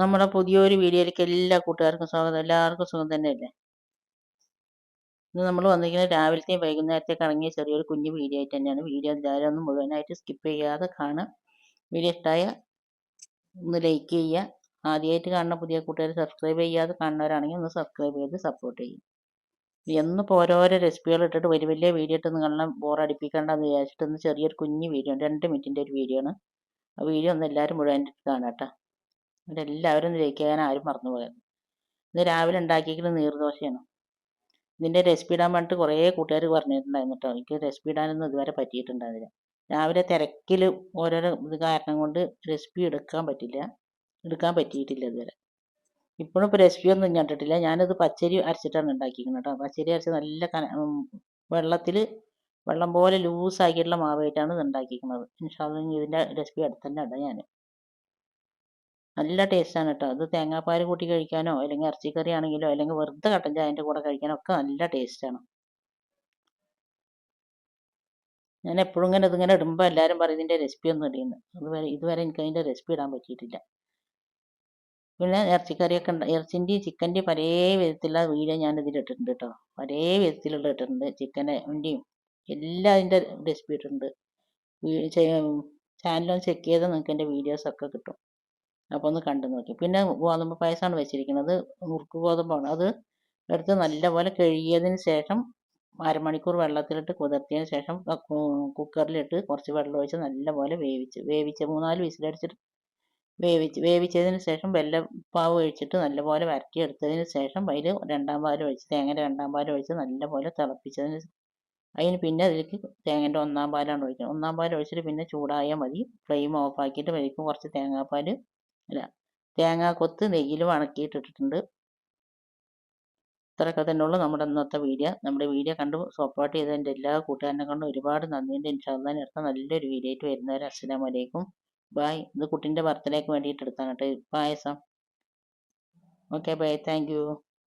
നമ്മുടെ പുതിയൊരു വീഡിയോയിലേക്ക് എല്ലാ കൂട്ടുകാർക്കും സ്വാഗതം. എല്ലാവർക്കും സുഖം തന്നെയല്ലേ? ഇന്ന് നമ്മൾ വന്നിരിക്കുന്നത് രാവിലത്തെയും വൈകുന്നേരത്തേക്ക് ഇറങ്ങിയ ചെറിയൊരു കുഞ്ഞു വീഡിയോ ആയിട്ട് തന്നെയാണ്. വീഡിയോ എല്ലാവരും ഒന്നും മുഴുവനായിട്ട് സ്കിപ്പ് ചെയ്യാതെ കാണാം വീഡിയോ ഇഷ്ടമായ ഒന്ന് ലൈക്ക് ചെയ്യുക. ആദ്യമായിട്ട് കാണുന്ന പുതിയ കൂട്ടുകാർ സബ്സ്ക്രൈബ് ചെയ്യാതെ കാണുന്നവരാണെങ്കിൽ ഒന്ന് സബ്സ്ക്രൈബ് ചെയ്ത് സപ്പോർട്ട് ചെയ്യും എന്നിപ്പോൾ ഓരോരോ റെസിപ്പികൾ ഇട്ടിട്ട് വലിയ വലിയ വീഡിയോ ഇട്ട് നിങ്ങളെ ബോറടിപ്പിക്കേണ്ടെന്ന് വിചാരിച്ചിട്ട് ഒന്ന് ചെറിയൊരു കുഞ്ഞു വീഡിയോ രണ്ട് മിനിറ്റിന്റെ ഒരു വീഡിയോ ആണ്. ആ വീഡിയോ ഒന്ന് എല്ലാവരും മുഴുവൻ കാണാം കേട്ടോ. എല്ലാവരും ഒന്ന് ലൈക്ക് ആരും മറന്നു പോയത് ഇന്ന് രാവിലെ ഉണ്ടാക്കിയിരിക്കുന്നത് നീർദോശയാണ്. ഇതിന്റെ റെസിപ്പി ഇടാൻ വേണ്ടിയിട്ട് കുറേ കൂട്ടുകാർ പറഞ്ഞിട്ടുണ്ടായിരുന്നു കേട്ടോ. എനിക്ക് റെസിപ്പി ഇടാനൊന്നും ഇതുവരെ പറ്റിയിട്ടുണ്ടായിരുന്നില്ല. രാവിലെ തിരക്കിൽ ഓരോരോ ഇത് കാരണം കൊണ്ട് റെസിപ്പി എടുക്കാൻ പറ്റില്ല. എടുക്കാൻ പറ്റിയിട്ടില്ല ഇതുവരെ. ഇപ്പോഴും ഇപ്പോൾ റെസിപ്പി ഒന്നും ഞാൻ ഇട്ടിട്ടില്ല. ഞാനത് പച്ചരി അരച്ചിട്ടാണ് ഉണ്ടാക്കിയിരിക്കുന്നത് കേട്ടോ. പച്ചരി അരച്ച് നല്ല കന വെള്ളത്തിൽ വെള്ളം പോലെ ലൂസാക്കിയിട്ടുള്ള മാവായിട്ടാണ് ഇത് ഉണ്ടാക്കിയിരിക്കുന്നത്. ഇൻഷാ ഇതിന്റെ റെസിപ്പി അടുത്ത് തന്നെ ഇടാം ഞാൻ നല്ല ടേസ്റ്റാണ് കേട്ടോ. അത് തേങ്ങാപ്പാൽ കൂട്ടി കഴിക്കാനോ അല്ലെങ്കിൽ ഇറച്ചിക്കറി ആണെങ്കിലോ അല്ലെങ്കിൽ വെറുതെ കട്ടൻ ചായന്റെ കൂടെ കഴിക്കാനോ ഒക്കെ നല്ല ടേസ്റ്റാണ്. ഞാൻ എപ്പോഴും ഇങ്ങനെ ഇതിങ്ങനെ ഇടുമ്പോൾ എല്ലാവരും പറയും ഇതിന്റെ റെസിപ്പി ഒന്നും ഇടിയെന്ന് അതുവരെ ഇതുവരെ എനിക്ക് അതിന്റെ റെസിപ്പി ഇടാൻ പറ്റിയിട്ടില്ല. പിന്നെ ഇറച്ചിക്കറിയൊക്കെ ഉണ്ട് ഇറച്ചിന്റെയും ചിക്കന്റെയും പല വിധത്തിലുള്ള വീഡിയോ ഞാൻ ഇതിൽ ഇട്ടിട്ടുണ്ട് കേട്ടോ. പല വിധത്തിലുള്ള ഇട്ടിട്ടുണ്ട്. ചിക്കന്റെയും എല്ലാം അതിന്റെ റെസിപ്പി ഇട്ടിട്ടുണ്ട്. ചാനലൊന്ന് ചെക്ക് ചെയ്താൽ നിങ്ങൾക്ക് എന്റെ വീഡിയോസൊക്കെ കിട്ടും. അപ്പോൾ ഒന്ന് കണ്ടു നോക്കി. പിന്നെ ഗോതമ്പ് പായസമാണ് വെച്ചിരിക്കുന്നത്. നുറുക്ക് ഗോതമ്പാണ്. അത് എടുത്ത് നല്ലപോലെ കഴുകിയതിന് ശേഷം അരമണിക്കൂർ വെള്ളത്തിലിട്ട് കുതിർത്തിയതിന് ശേഷം കുക്കറിലിട്ട് കുറച്ച് വെള്ളം ഒഴിച്ച് നല്ലപോലെ വേവിച്ച് വേവിച്ച് മൂന്നാൽ വിസിലടിച്ചിട്ട് വേവിച്ച് വേവിച്ചതിന് ശേഷം വെല്ലപ്പാവ് ഒഴിച്ചിട്ട് നല്ലപോലെ വരട്ടിയെടുത്തതിന് ശേഷം അതിൽ രണ്ടാം പാൽ ഒഴിച്ച് തേങ്ങ രണ്ടാം പാൽ ഒഴിച്ച് നല്ലപോലെ തിളപ്പിച്ചതിന് അതിന് പിന്നെ അതിലേക്ക് തേങ്ങേന്റെ ഒന്നാം പാലാണ് ഒഴിക്കുന്നത്. ഒന്നാം പാൽ ഒഴിച്ചിട്ട് പിന്നെ ചൂടായാൽ മതി. ഫ്ലെയിം ഓഫ് ആക്കിയിട്ട് വരിക്കും. കുറച്ച് തേങ്ങാപ്പാൽ അല്ല തേങ്ങാക്കൊത്ത് നെയ്യിൽ വണക്കിയിട്ടിട്ടുണ്ട് ഇത്രയൊക്കെ തന്നെ ഉള്ളൂ നമ്മുടെ ഇന്നത്തെ വീഡിയോ. നമ്മുടെ വീഡിയോ കണ്ട് സപ്പോർട്ട് ചെയ്ത എന്റെ എല്ലാ കൂട്ടുകാരനെ കൊണ്ടും ഒരുപാട് നന്ദിയുണ്ട്. ഇൻഷാല്ലാൻ അടുത്ത നല്ലൊരു വീഡിയോ ആയിട്ട് വരുന്നവരെ അസ്സാം വലൈക്കും ബായ് ഇത് കുട്ടീന്റെ ബർത്ത്ഡേക്ക് വേണ്ടിയിട്ട് എടുത്താണ് കേട്ടോ. പായസം. Okay bye thank